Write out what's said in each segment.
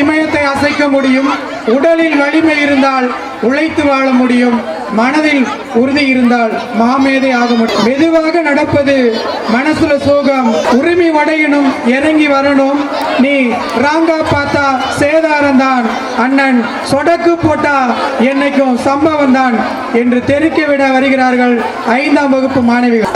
இமயத்தை அசைக்க முடியும் உடலில் வலிமை இருந்தால் உழைத்து வாழ முடியும் மனதில் உறுதி இருந்தால் மாமேதை ஆக முடியும். மெதுவாக நடப்பது மனசுல சோகம் உரிமை வடையணும் இறங்கி வரணும். நீ ராங்கா பார்த்தா சேதாரம் தான் அண்ணன் சொடக்கு போட்டா என்னைக்கும் சம்பவம் தான் என்று தெரிக்க விட வருகிறார்கள் ஐந்தாம் வகுப்பு மாணவிகள்.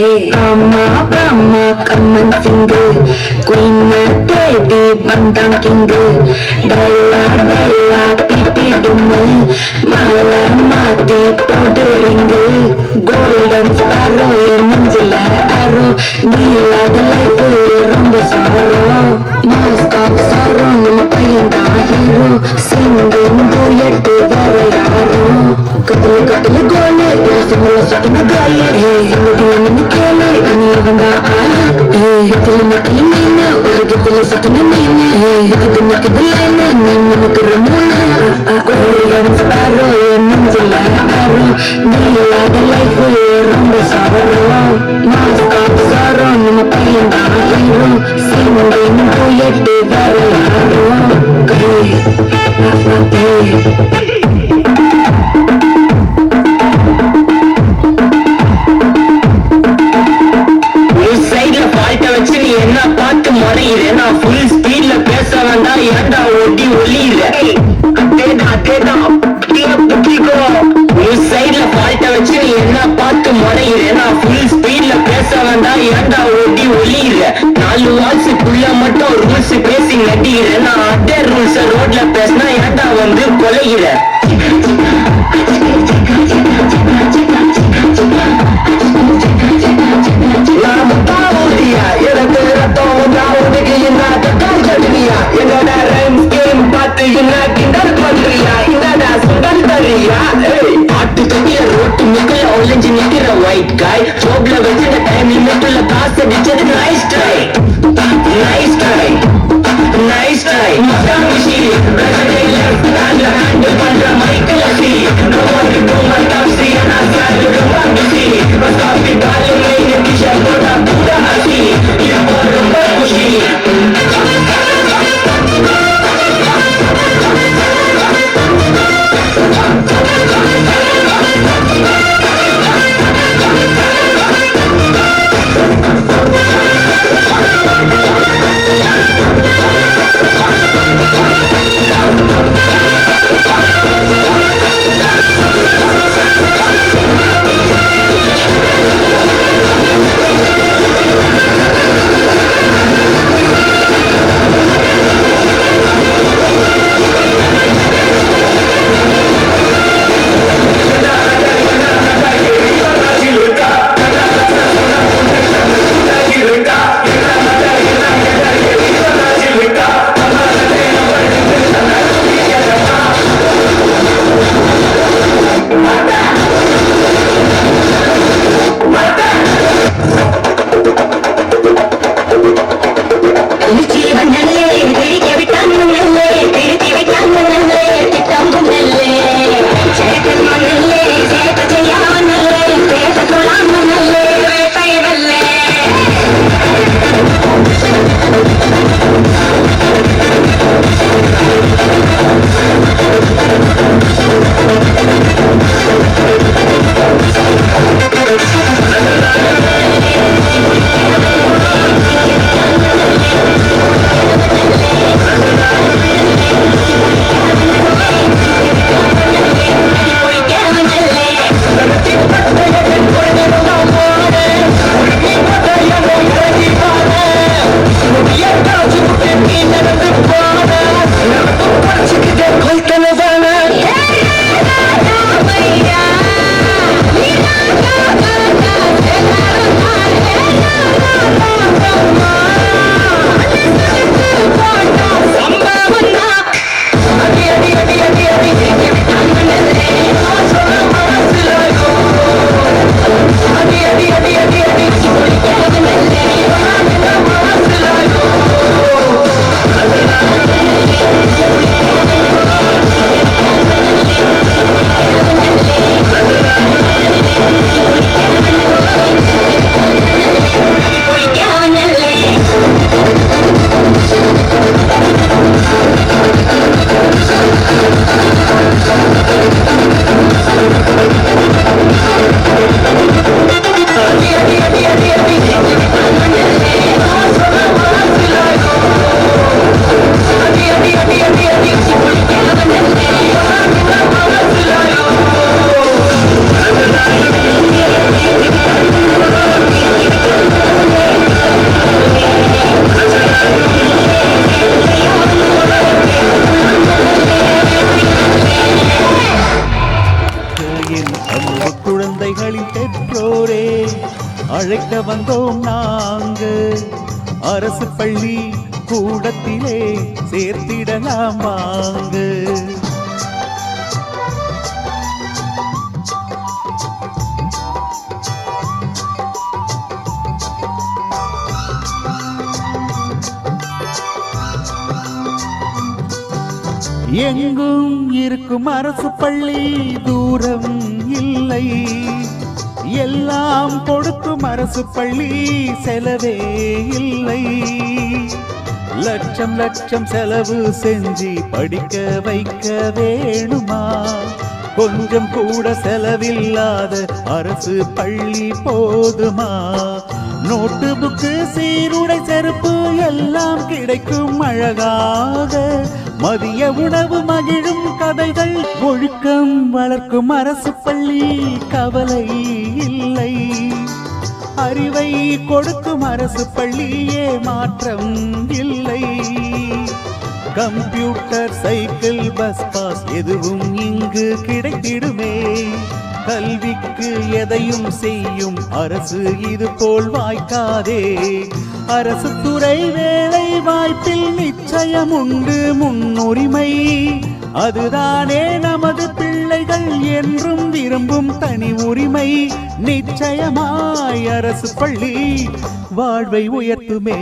hey, Rama, Rama, come and sing Queen Devi, Bandang King Dalla, Dalla, Pipi Dumu Mala, Mati, Powdering Golden Sparrow, Manjula, Arrow Nila, the life, Rumba Sorrow Mask of Sorrow, நம்ம பையன் தான் ஹீரோ சிங்கும் டூயட் வேற யாரோ கத்துல கத்துல கோலு சிம்மல சொட்டுன காய என்னுடைய உலகத்துல சொட்டுன மீனு இதுக்கு நக்குது லைனு நீ நினைக்கிற மூணு கோல்டன் ஸ்பாரோ நெஞ்சில ஆரோ நீ இல்லாத லைஃப் ரொம்ப சாரோ மாஸ்க் ஆஃப் சாரோ நம்ம பையன் தான் ஹீரோ சிங்கும் டூயட் ஒட்டி ஒளியில. அதேதான் அதேதான் அப்படியே புத்திக்கோ. உன் சைட்ல ஃபால்ட்ட வச்சு என்ன பார்த்து முறையிற? நான் ஃபுல் ஸ்பீட்ல பேச வேண்டாம் ஏன்டா ஒட்டி ஒளியில நாலு வால்ஸுக்குள்ள மட்டும் ரூல்ஸ் பேசி நடிகிற. நான் அதே ரூல்ஸ ரோட்ல பேசினா ஏன்டா வந்து கொலைகிற அழைக்க வந்தோம் நாங்க. அரசு பள்ளி கூடத்திலே சேர்த்திடலாம் வாங்க. எங்கும் இருக்கும் அரசு பள்ளி தூரம் இல்லை. எல்லாம் கொடுக்கும் அரசு பள்ளி செலவே இல்லை. லட்சம் லட்சம் செலவு செஞ்சு படிக்க வைக்க வேணுமா? கொஞ்சம் கூட செலவில்லாத அரசு பள்ளி போதுமா? நோட்டு புக்கு சீருடை செருப்பு எல்லாம் கிடைக்கும் அழகாக. மதிய உணவு மகிழும் கதைகள் ஒழுக்கம் வளர்க்கும் அரசு பள்ளி கவலை இல்லை. அறிவை கொடுக்கும் அரசு பள்ளியே மாற்றம் இல்லை. கம்ப்யூட்டர் சைக்கிள் பஸ் பாஸ் எதுவும் இங்கு கிடைத்திடுமே. கல்விக்கு எதையும் செய்யும் அரசு இது போல் வாய்க்காதே. அரசு துறை வேலை வாய்ப்பில் நிச்சயம் உண்டு முன்னுரிமை. அதுதானே நமது பிள்ளைகள் என்றும் விரும்பும் தனி உரிமை. நிச்சயமாய் அரசு பள்ளி வாழ்வை உயர்த்துமே.